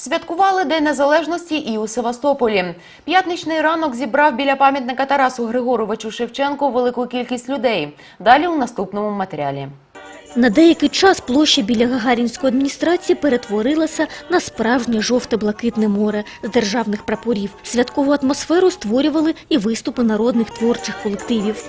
Святкували День Незалежності і у Севастополі. П'ятничний ранок зібрав біля пам'ятника Тарасу Григоровичу Шевченку велику кількість людей. Далі у наступному матеріалі. На деякий час площа біля Гагарінської адміністрації перетворилася на справжнє жовте-блакитне море з державних прапорів. Святкову атмосферу створювали і виступи народних творчих колективів.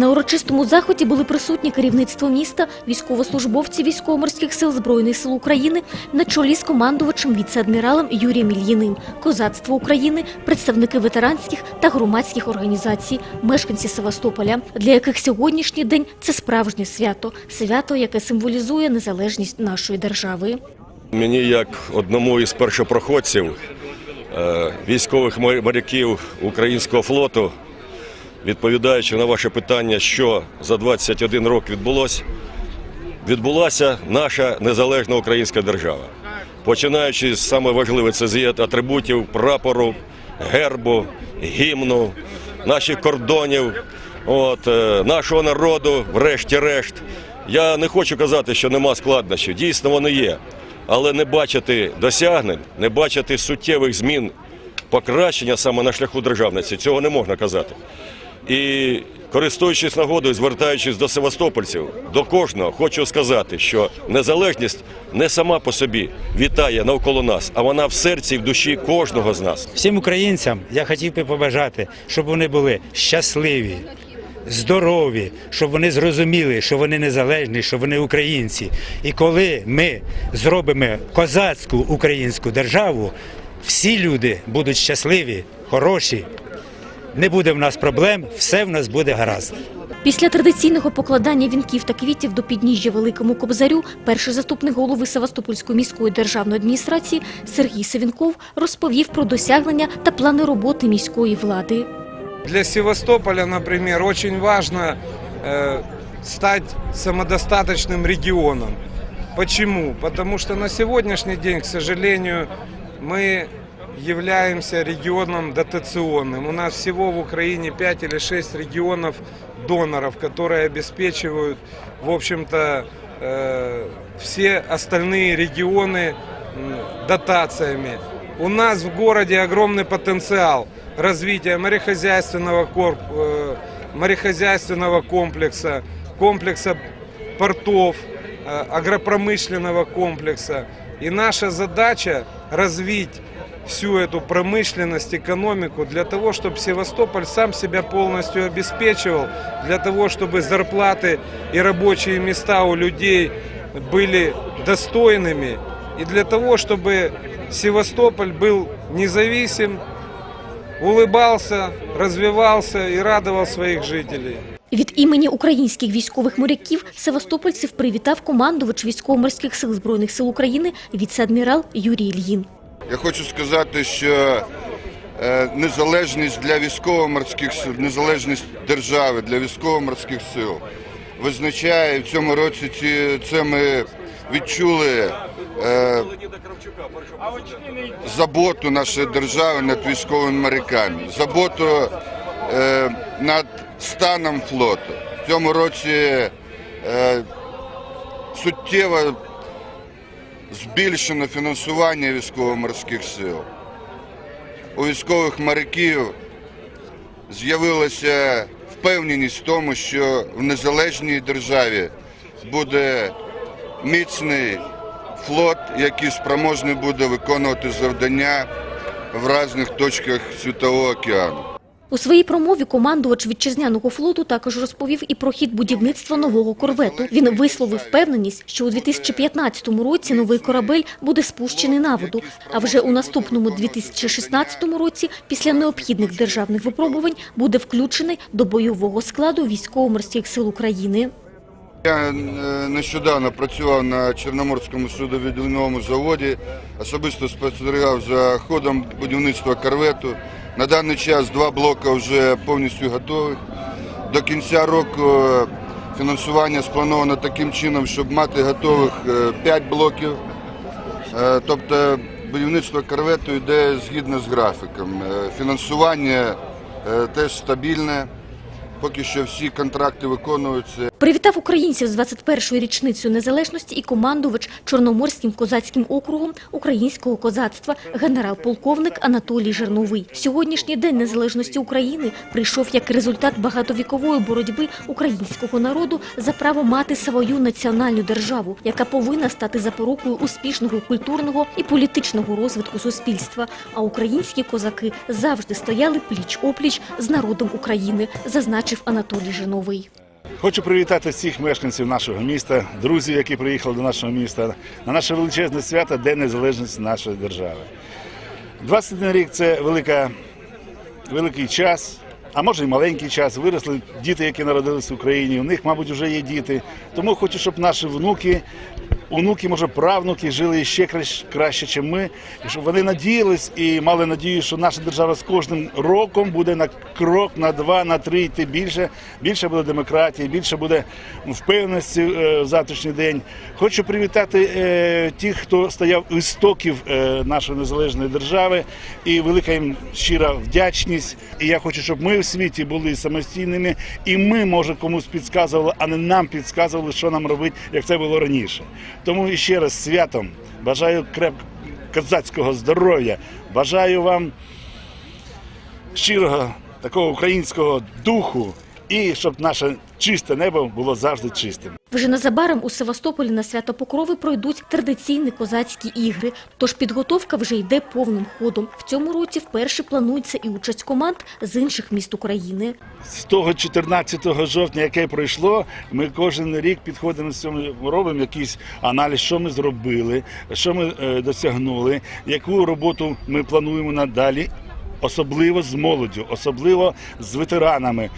На урочистому заході були присутні керівництво міста, військовослужбовці військово-морських сил Збройних сил України на чолі з командувачем віце-адміралом Юрієм Ільїним, козацтво України, представники ветеранських та громадських організацій, мешканці Севастополя, для яких сьогоднішній день це справжнє свято, свято, яке символізує незалежність нашої держави. Мені, як одному із першопроходців, е, військових моряків українського флоту, відповідаючи на ваше питання, що за 21 рок відбулося, відбулася наша незалежна українська держава. Починаючи з саме важливе це з атрибутів прапору, гербу, гімну, наших кордонів, от, е, нашого народу, врешті-решт. Я не хочу казати, що нема складнощів. Дійсно, вони є. Але не бачити досягнень, не бачити суттєвих змін, покращення саме на шляху державності, цього не можна казати. І користуючись нагодою, звертаючись до севастопольців, до кожного, хочу сказати, що незалежність не сама по собі вітає навколо нас, а вона в серці і в душі кожного з нас. Всім українцям я хотів би побажати, щоб вони були щасливі, здорові, щоб вони зрозуміли, що вони незалежні, що вони українці. І коли ми зробимо козацьку українську державу, всі люди будуть щасливі, хороші Не буде в нас проблем, все в нас буде гаразд. Після традиційного покладання вінків та квітів до підніжжя Великому Кобзарю перший заступник голови Севастопольської міської державної адміністрації Сергій Савінков розповів про досягнення та плани роботи міської влади. Для Севастополя, например, очень важно э, стать самодостаточным регионом. Почему? Потому что на сегодняшний день, к сожалению, мы являемся регионом дотационным. У нас всего в Украине 5 или 6 регионов доноров, которые обеспечивают, в общем-то, э, все остальные регионы м, дотациями. У нас в городе огромный потенциал развития морехозяйственного, корп, э, морехозяйственного комплекса, комплекса портов, э, агропромышленного комплекса. И наша задача развить всю эту промышленность, экономику для того, чтобы Севастополь сам себя полностью обеспечивал, для того, чтобы зарплаты и рабочие места у людей были достойными, и для того, чтобы Севастополь был независим, улыбался, развивался и радовал своих жителей. Від імені українських військових моряків севастопольців привітав командувач військово-морських сил Збройних сил України віце-адмірал Юрій Ільїн. Я хочу сказати, що е, незалежність для військово-морських сил, незалежність держави для військово-морських сил визначає в цьому році ці, це ми відчули е, заботу нашої держави над військовими моряками, заботу е, над станом флоту. В цьому році е, суттєво збільшено фінансування військово-морських сил. У військових моряків з'явилася впевненість в тому, що в незалежній державі буде міцний флот, який спроможний буде виконувати завдання в різних точках Світового океану. У своїй промові командувач вітчизняного флоту також розповів і про хід будівництва нового корвету. Він висловив впевненість, що у 2015 році новий корабель буде спущений на воду, а вже у наступному 2016 році, після необхідних державних випробувань, буде включений до бойового складу військово-морських сил України. Я е, нещодавно працював на Чорноморському судовідвідному заводі, особисто спостерігав за ходом будівництва корвету. На даний час два блоки вже повністю готові. До кінця року Фінансування сплановано таким чином, щоб мати готових 5 блоків. Е, Тобто будівництво корвету йде згідно з графіком. Е, Фінансування е, теж стабільне. Поки що всі контракти виконуються. Привітав українців з 21-ю річницею незалежності і командувач Чорноморським козацьким округом українського козацтва генерал-полковник Анатолій Жерновий. Сьогоднішній день незалежності України прийшов як результат багатовікової боротьби українського народу за право мати свою національну державу, яка повинна стати запорукою успішного культурного і політичного розвитку суспільства. А українські козаки завжди стояли пліч-опліч з народом України, зазначив Анатолій Жерновий. Хочу привітати всіх мешканців нашого міста, друзів, які приїхали до нашого міста на наше величезне свято День Незалежності нашої держави. 21 рік це велика, великий час, а може і маленький час. Виросли діти, які народилися в Україні. У них, мабуть, вже є діти. Тому хочу, щоб наші внуки, онуки, може, правнуки жили ще краще, ніж ми, і щоб вони надіялись і мали надію, що наша держава з кожним роком буде на крок, на два, на три йти більше. Більше буде демократії, більше буде впевненості е, в завтрашній день. Хочу привітати е, тих, хто стояв у істоків е, нашої незалежної держави, і велика їм щира вдячність. І я хочу, щоб ми в світі були самостійними, і ми, може, комусь підказували, а не нам підказували, що нам робити, як це було раніше. Тому і ще раз святом бажаю креп козацького здоров'я, бажаю вам щирого такого українського духу, і щоб наше чисте небо було завжди чистим. Вже незабаром у Севастополі на свято Покрови пройдуть традиційні козацькі ігри. Тож підготовка вже йде повним ходом. В цьому році вперше планується і участь команд з інших міст України. З того 14 жовтня, яке пройшло, ми кожен рік підходимо з цьому, робимо якийсь аналіз, що ми зробили, що ми е, досягнули, яку роботу ми плануємо надалі, особливо з молоддю, особливо з ветеранами.